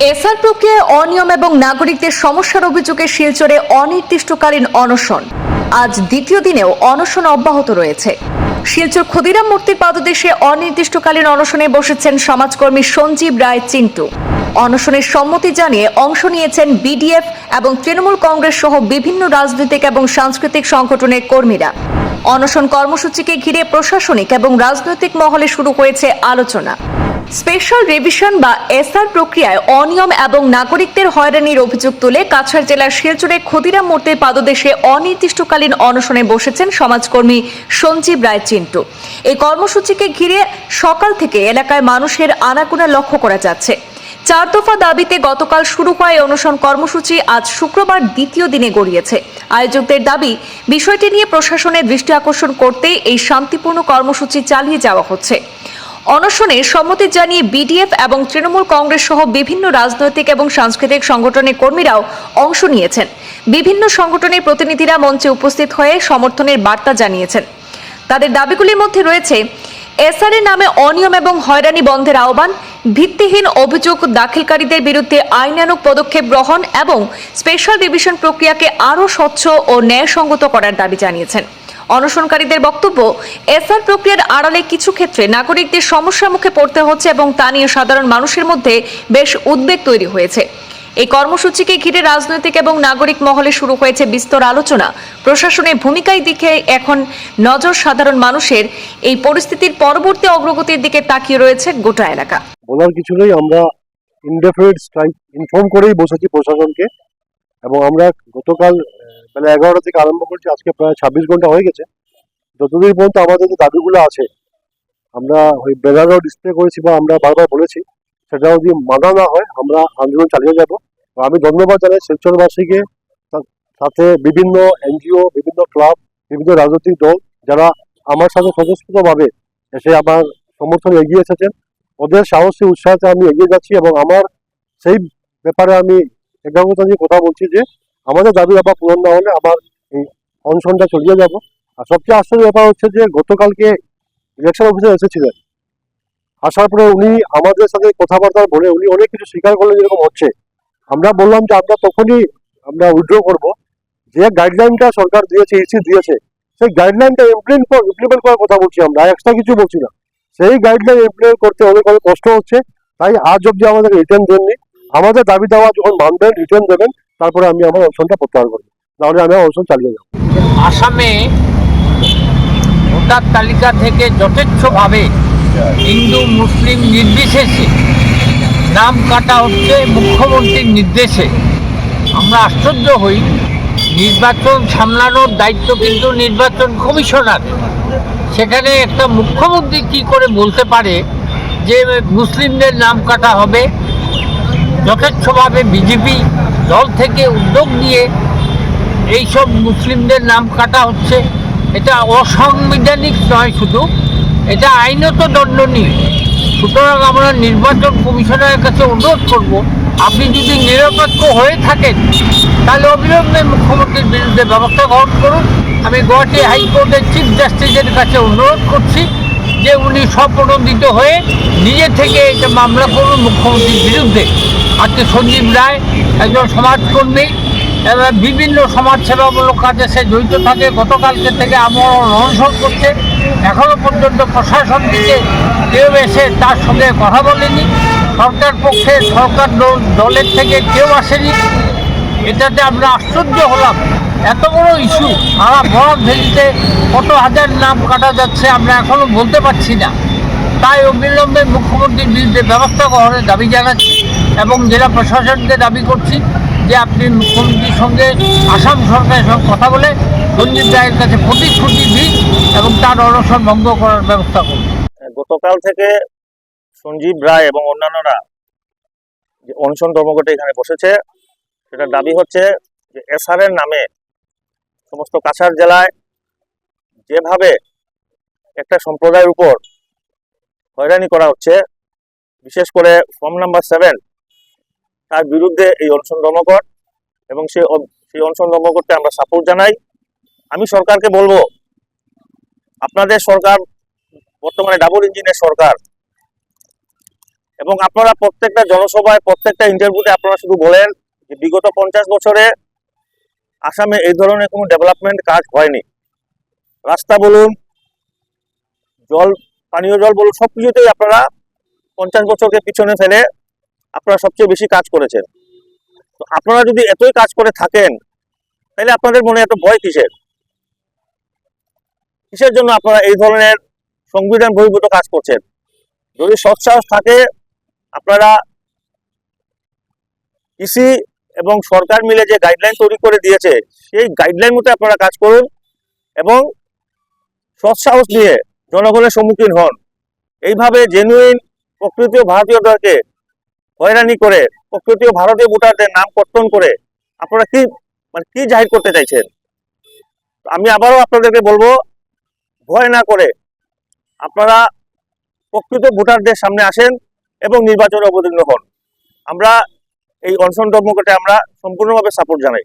SR প্রক্রিয়ায় অনিয়ম এবং নাগরিকদের সমস্যার অভিযোগে শিলচরে অনির্দিষ্টকালীন অনশন। আজ দ্বিতীয় দিনেও অনশন অব্যাহত রয়েছে। শিলচর ক্ষুদিরাম মূর্তির পাদদেশে অনির্দিষ্টকালীন অনশনে বসেছেন সমাজকর্মী সঞ্জীব রায় চিন্টু। অনশনের সম্মতি জানিয়ে অংশ নিয়েছেন বিডিএফ এবং তৃণমূল কংগ্রেস সহ বিভিন্ন রাজনৈতিক এবং সাংস্কৃতিক সংগঠনের কর্মীরা। অনশন কর্মসূচিকে ঘিরে প্রশাসনিক এবং রাজনৈতিক মহলে শুরু হয়েছে আলোচনা। স্পেশাল রেভিশন বা এসআর প্রক্রিয়ায় অনিয়ম এবং নাগরিকদের হয়রানির অভিযোগ তুলে কাছাড় জেলার শিলচরে ক্ষুদিরাম মূর্তির পাদদেশে অনির্দিষ্টকালীন অনশনে বসেছেন সমাজকর্মী সঞ্জীব রায় চিন্টু। এই কর্মসূচিকে ঘিরে সকাল থেকে এলাকায় মানুষের আনাগোনা লক্ষ্য করা যাচ্ছে। চার দফা দাবিতে গতকাল শুরু এই অনশন কর্মসূচি, আজ শুক্রবার দ্বিতীয় দিনে গড়িয়েছে। আয়োজকদের দাবি, বিষয়টি নিয়ে প্রশাসনের দৃষ্টি আকর্ষণ করতে এই শান্তিপূর্ণ কর্মসূচি চালিয়ে যাওয়া হচ্ছে। অনশনে সম্মতি জানিয়ে বিডিএফ এবং তৃণমূল কংগ্রেস সহ বিভিন্ন রাজনৈতিক এবং সাংস্কৃতিক সংগঠনের কর্মীরাও অংশ নিয়েছেন। বিভিন্ন সংগঠনের প্রতিনিধিরা মঞ্চে উপস্থিত হয়ে সমর্থনের বার্তা জানিয়েছেন। তাদের দাবিগুলির মধ্যে রয়েছে, এসআরএ নামে অনিয়ম এবং হয়রানি বন্ধের আহ্বান, ভিত্তিহীন অভিযোগ দাখিলকারীদের বিরুদ্ধে আইনানুক পদক্ষেপ গ্রহণ এবং স্পেশাল ডিভিশন প্রক্রিয়াকে আরও স্বচ্ছ ও ন্যায়সঙ্গত করার দাবি জানিয়েছেন। অনশনকারীদের বক্তব্য, এসআর প্রক্রিয়ার আড়ালে কিছু ক্ষেত্রে নাগরিকদের সমস্যার মুখে পড়তে হচ্ছে এবং তা নিয়ে সাধারণ মানুষের মধ্যে বেশ উদ্বেগ তৈরি হয়েছে। এই কর্মসূচিকে ঘিরে রাজনৈতিক এবং নাগরিক মহলে শুরু হয়েছে বিস্তর আলোচনা। প্রশাসনের ভূমিকায় দিকে এখন নজর সাধারণ মানুষের। এই পরিস্থিতির পরবর্তী অগ্রগতির দিকে তাকিয়ে রয়েছে গোটা এলাকা। বলার কিছু নেই, আমরা ইনডেফিনিট স্ট্রাইক ইনফর্ম করেই বসেছি প্রশাসনকে। এবং আমরা গতকাল বেলা এগারোটা থেকে আরম্ভ করছি, আজকে প্রায় ছাব্বিশ ঘণ্টা হয়ে গেছে। যতদিন পর্যন্ত আমাদের যে দাবিগুলো আছে, আমরা ওই ব্যানারও ডিসপ্লে করেছি বা আমরা বারবার বলেছি, সেটা যদি মানা না হয়, আমরা আন্দোলন চালিয়ে যাব। আমি ধন্যবাদ জানাই শিলচরবাসীকে সাথে বিভিন্ন এনজিও, বিভিন্ন ক্লাব, বিভিন্ন রাজনৈতিক দল, যারা আমার সাথে স্বতঃস্ফূর্তভাবে এসে আমার সমর্থন এগিয়ে এসেছেন। ওদের সাহসী উৎসাহতে আমি এগিয়ে যাচ্ছি এবং আমার সেই ব্যাপারে আমি একাগ্রতা নিয়ে কথা বলছি যে, আমাদের দাবি দাবা পূরণ না হলে আমার এই অনশনটা চলিয়ে যাব। আর সবচেয়ে আশ্চর্য ব্যাপার হচ্ছে যে, গতকালকে ইলেকশন অফিসার এসেছিলেন। আসার পরে উনি আমাদের সাথে কথাবার্তা বলে উনি অনেক কিছু স্বীকার করলেন যেরকম হচ্ছে। আমরা বললাম যে, আমরা তখনই আমরা উইথড্র করব। যে গাইডলাইনটা সরকার দিয়েছে ইসি দিয়েছে, সেই গাইডলাইনটা ইমপ্লিমেন্ট ইমপ্লিমেন্ট করার কথা বলছি আমরা এক্সট্রা কিছু বলছি না। সেই গাইডলাইন ইমপ্লিমেন্ট করতে অনেক অনেক কষ্ট হচ্ছে। তাই আজ অব্দি আমাদের রিটার্ন দেননি। আমাদের দাবি দেওয়া যখন মানবেন রিটার্ন দেবেন, তারপরে আমি আমার অপশনটা প্রত্যাহার করব। তাহলে আমি আমার অপশন চালিয়ে যাব। আসামে ভোটার তালিকা থেকে যথেচ্ছভাবে হিন্দু, মুসলিম নির্বিশেষে নাম কাটা হচ্ছে মুখ্যমন্ত্রীর নির্দেশে। আমরা আশ্চর্য হই, নির্বাচন সামলানোর দায়িত্ব কিন্তু নির্বাচন কমিশনার। সেখানে একটা মুখ্যমন্ত্রী কি করে বলতে পারে যে মুসলিমদের নাম কাটা হবে? যথেচ্ছভাবে বিজেপি দল থেকে উদ্যোগ নিয়ে এইসব মুসলিমদের নাম কাটা হচ্ছে। এটা অসাংবিধানিক নয় শুধু, এটা আইনত দণ্ডনীয়। সুতরাং আমরা নির্বাচন কমিশনারের কাছে অনুরোধ করব, আপনি যদি নিরপেক্ষ হয়ে থাকেন, তাহলে অবিলম্বে মুখ্যমন্ত্রীর বিরুদ্ধে ব্যবস্থা গ্রহণ করুন। আমি গুয়াহাটি হাইকোর্টের চিফ জাস্টিসের কাছে অনুরোধ করছি যে উনি স্বপ্রণোদিত হয়ে নিজে থেকে এটা মামলা করুন মুখ্যমন্ত্রীর বিরুদ্ধে। আজকে সঞ্জীব রায় একজন সমাজকর্মী এবং বিভিন্ন সমাজসেবামূলক কাজে সে জড়িত থাকে। গতকালকে থেকে আমার অনশন করছে। এখনও পর্যন্ত প্রশাসন থেকে কেউ এসে তার সঙ্গে কথা বলেনি। সরকার পক্ষে সরকার দল- দলের থেকে কেউ আসেনি। এটাতে আমরা আশ্চর্য হলাম। এত বড় ইস্যু সারা বরাক ভেলিতে কত হাজার নাম কাটা যাচ্ছে আমরা এখনও বলতে পারছি না। তাই অবিলম্বে মুখ্যমন্ত্রীর বিরুদ্ধে ব্যবস্থা গ্রহণের দাবি জানাচ্ছি এবং জেলা প্রশাসনকে দাবি করছি যে আপনি মুখ্যমন্ত্রীর সঙ্গে আসাম সরকারের সঙ্গে কথা বলে সঞ্জীব রায়ের কাছে প্রতিশ্রুতি দিন এবং তার অনশন ভঙ্গ করার ব্যবস্থা করুন। গতকাল থেকে সঞ্জীব রায় এবং অন্যান্যরা যে অনশন ধর্মঘটে এখানে বসেছে, সেটার দাবি হচ্ছে যে এসআর এর নামে সমস্ত কাছাড় জেলায় যেভাবে একটা সম্প্রদায়ের উপর হয়রানি করা হচ্ছে। বিশেষ করে ফর্ম নাম্বার সেভেন, তার বিরুদ্ধে এই অনশন ধর্মঘট এবং সেই সেই অনশন ধর্মঘটকে আমরা সাপোর্ট জানাই। আমি সরকারকে বলব, আপনাদের সরকার, বর্তমানে ডাবল ইঞ্জিনের সরকার এবং আপনারা প্রত্যেকটা জনসভায়, প্রত্যেকটা ইন্টারভিউতে আপনারা শুধু বলেন যে বিগত পঞ্চাশ বছরে আসামে এই ধরনের কোনো ডেভেলপমেন্ট কাজ হয়নি। রাস্তা বলুন, জল পানীয় জল বলুন সব কিছুতেই আপনারা পঞ্চাশ বছরকে পিছনে ফেলে আপনারা সবচেয়ে বেশি কাজ করেছেন। তো আপনারা যদি এতই কাজ করে থাকেন, তাহলে আপনাদের মনে এত ভয় কিসের? কিসের জন্য আপনারা এই ধরনের সংবিধান বহির্ভূত কাজ করছেন? যদি সৎসাহস থাকে, আপনারা কৃষি এবং সরকার মিলে যে গাইডলাইন তৈরি করে দিয়েছে, সেই গাইডলাইন মতো আপনারা কাজ করুন এবং সৎসাহস নিয়ে জনগণের সম্মুখীন হন। এইভাবে জেনুইন প্রকৃতীয় ভারতীয়দেরকে হয়রানি করে প্রকৃতীয় ভারতীয় ভোটারদের নাম কর্তন করে, আপনারা কি মানে কি জাহির করতে চাইছেন? আমি আবারও আপনাদেরকে বলব, ভয় না করে আপনারা প্রকৃত ভোটারদের সামনে আসেন এবং নির্বাচনে অবতীর্ণ হন। আমরা এই অনশন ধর্মঘটে আমরা সম্পূর্ণভাবে সাপোর্ট জানাই।